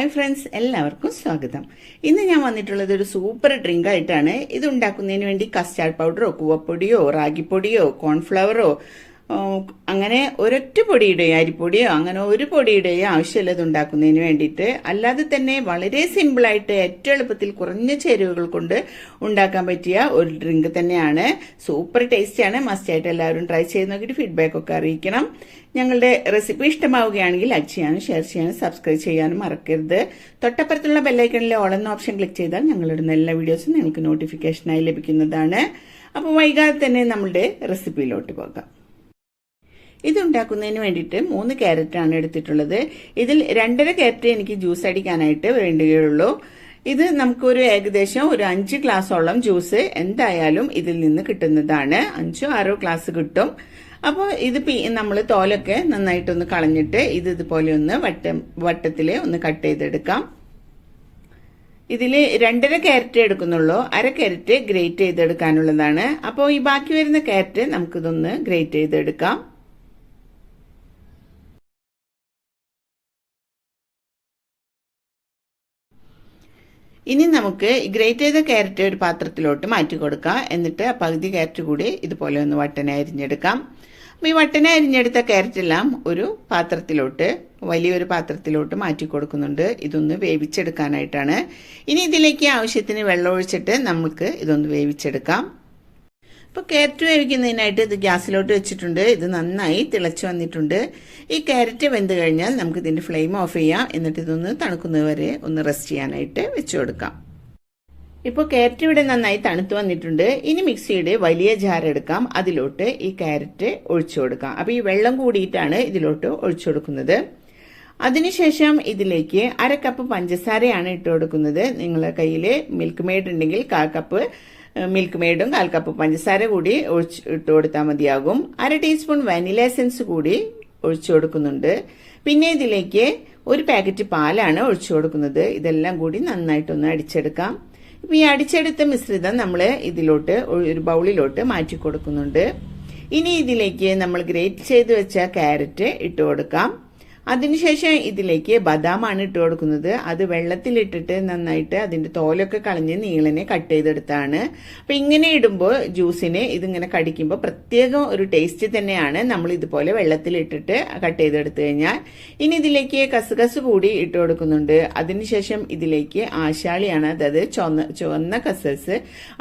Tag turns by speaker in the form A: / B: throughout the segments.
A: Hi friends എല്ലാവർക്കും സ്വാഗതം. ഇന്ന് ഞാൻ വന്നിട്ടുള്ളത് ഒരു സൂപ്പർ ഡ്രിങ്ക് ആയിട്ടാണ്. ഇത് ഉണ്ടാക്കുന്നതിന് വേണ്ടി കസ്റ്റാർഡ് പൗഡറോ കൂവപ്പൊടിയോ റാഗിപ്പൊടിയോ കോൺഫ്ലവറോ അങ്ങനെ ഒരൊറ്റ പൊടിയുടെയോ അരിപ്പൊടിയോ അങ്ങനെ ഒരു പൊടിയുടെയോ ആവശ്യമില്ല ഇത് ഉണ്ടാക്കുന്നതിന് വേണ്ടിയിട്ട്. അല്ലാതെ തന്നെ വളരെ സിമ്പിളായിട്ട് ഏറ്റവും എളുപ്പത്തിൽ കുറഞ്ഞ ചേരുവകൾ കൊണ്ട് ഉണ്ടാക്കാൻ പറ്റിയ ഒരു ഡ്രിങ്ക് തന്നെയാണ്. സൂപ്പർ ടേസ്റ്റിയാണ് മസ്റ്റായിട്ട് എല്ലാവരും ട്രൈ ചെയ്ത് നോക്കിയിട്ട് ഫീഡ്ബാക്ക് ഒക്കെ അറിയിക്കണം. ഞങ്ങളുടെ റെസിപ്പി ഇഷ്ടമാവുകയാണെങ്കിൽ ലൈക്ക് ചെയ്യാനും ഷെയർ ചെയ്യാനും സബ്സ്ക്രൈബ് ചെയ്യാനും മറക്കരുത്. തൊട്ടപ്പുറത്തുള്ള ബെല്ലൈക്കണിലെ ഓൾ എന്ന ഓപ്ഷൻ ക്ലിക്ക് ചെയ്താൽ ഞങ്ങളുടെ എല്ലാ വീഡിയോസും നിങ്ങൾക്ക് നോട്ടിഫിക്കേഷനായി ലഭിക്കുന്നതാണ്. അപ്പോൾ വൈകാതെ തന്നെ നമ്മളുടെ റെസിപ്പിയിലോട്ട് പോകാം. ഇതുണ്ടാക്കുന്നതിന് വേണ്ടിയിട്ട് മൂന്ന് ക്യാരറ്റാണ് എടുത്തിട്ടുള്ളത്. ഇതിൽ രണ്ടര ക്യാരറ്റ് എനിക്ക് ജ്യൂസ് അടിക്കാനായിട്ട് വേണ്ടുകയുള്ളൂ. ഇത് നമുക്കൊരു ഏകദേശം ഒരു അഞ്ച് ഗ്ലാസോളം ജ്യൂസ് എന്തായാലും ഇതിൽ നിന്ന് കിട്ടുന്നതാണ്. അഞ്ചോ ആറോ ഗ്ലാസ് കിട്ടും. അപ്പോൾ ഇത് നമ്മൾ തോലൊക്കെ നന്നായിട്ടൊന്ന് കളഞ്ഞിട്ട് ഇത് ഇതുപോലെ ഒന്ന് വട്ടം വട്ടത്തിൽ ഒന്ന് കട്ട് ചെയ്തെടുക്കാം. ഇതിൽ രണ്ടര ക്യാരറ്റ് എടുക്കുന്നുള്ളൂ. അര ക്യാരറ്റ് ഗ്രേറ്റ് ചെയ്തെടുക്കാനുള്ളതാണ്. അപ്പോൾ ഈ ബാക്കി വരുന്ന ക്യാരറ്റ് നമുക്കിതൊന്ന് ഗ്രേറ്റ് ചെയ്തെടുക്കാം. ഇനി നമുക്ക് ഗ്രേറ്റ് ചെയ്ത ക്യാരറ്റ് ഒരു പാത്രത്തിലോട്ട് മാറ്റി കൊടുക്കാം എന്നിട്ട് പകുതി ക്യാരറ്റ് കൂടി ഇതുപോലെ ഒന്ന് വട്ടനെ അരിഞ്ഞെടുക്കാം. അപ്പോൾ ഈ വട്ടനെ അരിഞ്ഞെടുത്ത ക്യാരറ്റ് എല്ലാം ഒരു പാത്രത്തിലോട്ട് വലിയൊരു പാത്രത്തിലോട്ട് മാറ്റി കൊടുക്കുന്നുണ്ട് ഇതൊന്ന് വേവിച്ചെടുക്കാനായിട്ടാണ്. ഇനി ഇതിലേക്ക് ആവശ്യത്തിന് വെള്ളം ഒഴിച്ചിട്ട് നമുക്ക് ഇതൊന്ന് വേവിച്ചെടുക്കാം. ഇപ്പോൾ ക്യാരറ്റ് വേവിക്കുന്നതിനായിട്ട് ഇത് ഗ്യാസിലോട്ട് വെച്ചിട്ടുണ്ട്. ഇത് നന്നായി തിളച്ചു വന്നിട്ടുണ്ട്. ഈ ക്യാരറ്റ് വെന്ത് കഴിഞ്ഞാൽ നമുക്ക് ഇതിന്റെ ഫ്ലെയിം ഓഫ് ചെയ്യാം. എന്നിട്ട് ഇതൊന്ന് തണുക്കുന്നത് വരെ ഒന്ന് റെസ്റ്റ് ചെയ്യാനായിട്ട് വെച്ചു കൊടുക്കാം. ഇപ്പോൾ ക്യാരറ്റ് ഇവിടെ നന്നായി തണുത്ത് വന്നിട്ടുണ്ട്. ഇനി മിക്സിയുടെ വലിയ ജാർ എടുക്കാം. അതിലോട്ട് ഈ ക്യാരറ്റ് ഒഴിച്ചു കൊടുക്കാം. അപ്പോൾ ഈ വെള്ളം കൂടിയിട്ടാണ് ഇതിലോട്ട് ഒഴിച്ചു കൊടുക്കുന്നത്. അതിനുശേഷം ഇതിലേക്ക് അര കപ്പ് പഞ്ചസാരയാണ് ഇട്ട് കൊടുക്കുന്നത്. നിങ്ങളുടെ കയ്യിൽ മിൽക്ക് മെയ്ഡ് ഉണ്ടെങ്കിൽ കാൽ കപ്പ് മിൽക്ക് മെയ്ഡും കാൽ കപ്പ് പഞ്ചസാര കൂടി ഒഴിച്ച് ഇട്ട് കൊടുത്താൽ മതിയാകും. അര ടീസ്പൂൺ വാനില എസൻസ് കൂടി ഒഴിച്ചു കൊടുക്കുന്നുണ്ട്. പിന്നെ ഇതിലേക്ക് ഒരു പാക്കറ്റ് പാലാണ് ഒഴിച്ചു കൊടുക്കുന്നത്. ഇതെല്ലാം കൂടി നന്നായിട്ടൊന്ന് അടിച്ചെടുക്കാം. ഇപ്പം ഈ അടിച്ചെടുത്ത മിശ്രിതം നമ്മൾ ഇതിലോട്ട് ഒരു ബൗളിലോട്ട് മാറ്റി കൊടുക്കുന്നുണ്ട്. ഇനി ഇതിലേക്ക് നമ്മൾ ഗ്രേറ്റ് ചെയ്ത് വെച്ച കാരറ്റ് ഇട്ട് കൊടുക്കാം. അതിനുശേഷം ഇതിലേക്ക് ബദാമാണ് ഇട്ട് കൊടുക്കുന്നത്. അത് വെള്ളത്തിലിട്ടിട്ട് നന്നായിട്ട് അതിന്റെ തോലൊക്കെ കളഞ്ഞ് നീളനെ കട്ട് ചെയ്തെടുത്താണ്. അപ്പൊ ഇങ്ങനെ ഇടുമ്പോൾ ജ്യൂസിനെ ഇതിങ്ങനെ കടിക്കുമ്പോൾ പ്രത്യേകം ഒരു ടേസ്റ്റ് തന്നെയാണ് നമ്മൾ ഇതുപോലെ വെള്ളത്തിലിട്ടിട്ട് കട്ട് ചെയ്തെടുത്തു കഴിഞ്ഞാൽ. ഇനി ഇതിലേക്ക് കസുകസ് കൂടി ഇട്ട് കൊടുക്കുന്നുണ്ട്. അതിനുശേഷം ഇതിലേക്ക് ആശാളിയാണ് അതായത് ചുവന്ന ചുവന്ന കസസ്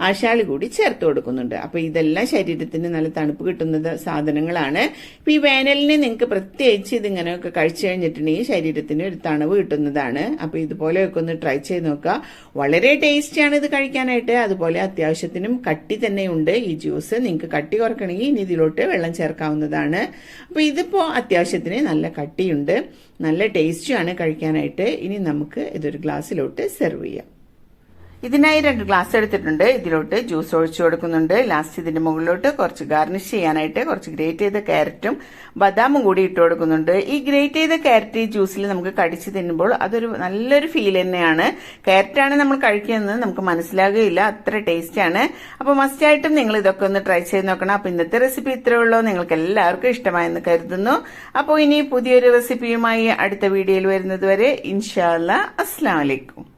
A: ആശാളി കൂടി ചേർത്ത് കൊടുക്കുന്നുണ്ട്. അപ്പൊ ഇതെല്ലാം ശരീരത്തിന് നല്ല തണുപ്പ് കിട്ടുന്ന സാധനങ്ങളാണ്. ഇപ്പൊ ഈ വേനലിന് നിങ്ങൾക്ക് പ്രത്യേകിച്ച് ഇതിങ്ങനെയൊക്കെ കഴിച്ചു കഴിഞ്ഞിട്ടുണ്ടെങ്കിൽ ശരീരത്തിന് ഒരു തണവ് കിട്ടുന്നതാണ്. അപ്പൊ ഇതുപോലെയൊക്കെ ഒന്ന് ട്രൈ ചെയ്ത് നോക്കുക. വളരെ ടേസ്റ്റിയാണ് ഇത് കഴിക്കാനായിട്ട്. അതുപോലെ അത്യാവശ്യത്തിനും കട്ടി തന്നെയുണ്ട് ഈ ജ്യൂസ് നിങ്ങൾക്ക് കട്ടി കുറക്കണമെങ്കിൽ ഇനി ഇതിലോട്ട് വെള്ളം ചേർക്കാവുന്നതാണ്. അപ്പൊ ഇതിപ്പോ അത്യാവശ്യത്തിന് നല്ല കട്ടിയുണ്ട്. നല്ല ടേസ്റ്റിയാണ് കഴിക്കാനായിട്ട്. ഇനി നമുക്ക് ഇതൊരു ഗ്ലാസ്സിലോട്ട് സെർവ് ചെയ്യാം. ഇതിനായി രണ്ട് ഗ്ലാസ് എടുത്തിട്ടുണ്ട്. ഇതിലോട്ട് ജ്യൂസ് ഒഴിച്ചു കൊടുക്കുന്നുണ്ട്. ലാസ്റ്റ് ഇതിന്റെ മുകളിലോട്ട് കുറച്ച് ഗാർണിഷ് ചെയ്യാനായിട്ട് കുറച്ച് ഗ്രേറ്റ് ചെയ്ത ക്യാരറ്റും ബദാമും കൂടി ഇട്ട് കൊടുക്കുന്നുണ്ട്. ഈ ഗ്രേറ്റ് ചെയ്ത ക്യാരറ്റ് ഈ ജ്യൂസിൽ നമുക്ക് കടിച്ച് തിന്നുമ്പോൾ അതൊരു നല്ലൊരു ഫീൽ തന്നെയാണ്. ക്യാരറ്റാണ് നമ്മൾ കഴിക്കുന്നത്. നമുക്ക് മനസ്സിലാകുകയില്ല. അത്ര ടേസ്റ്റ് ആണ്. മസ്റ്റ് മസ്റ്റായിട്ടും നിങ്ങൾ ഇതൊക്കെ ഒന്ന് ട്രൈ ചെയ്ത് നോക്കണം. അപ്പോൾ ഇന്നത്തെ റെസിപ്പി ഇത്രയേ ഉള്ളൂ. നിങ്ങൾക്ക് എല്ലാവർക്കും ഇഷ്ടമായെന്ന് കരുതുന്നു. അപ്പോൾ ഇനി പുതിയൊരു റെസിപ്പിയുമായി അടുത്ത വീഡിയോയിൽ വരുന്നത് വരെ ഇൻഷാല്ല അസ്സാം വലൈക്കും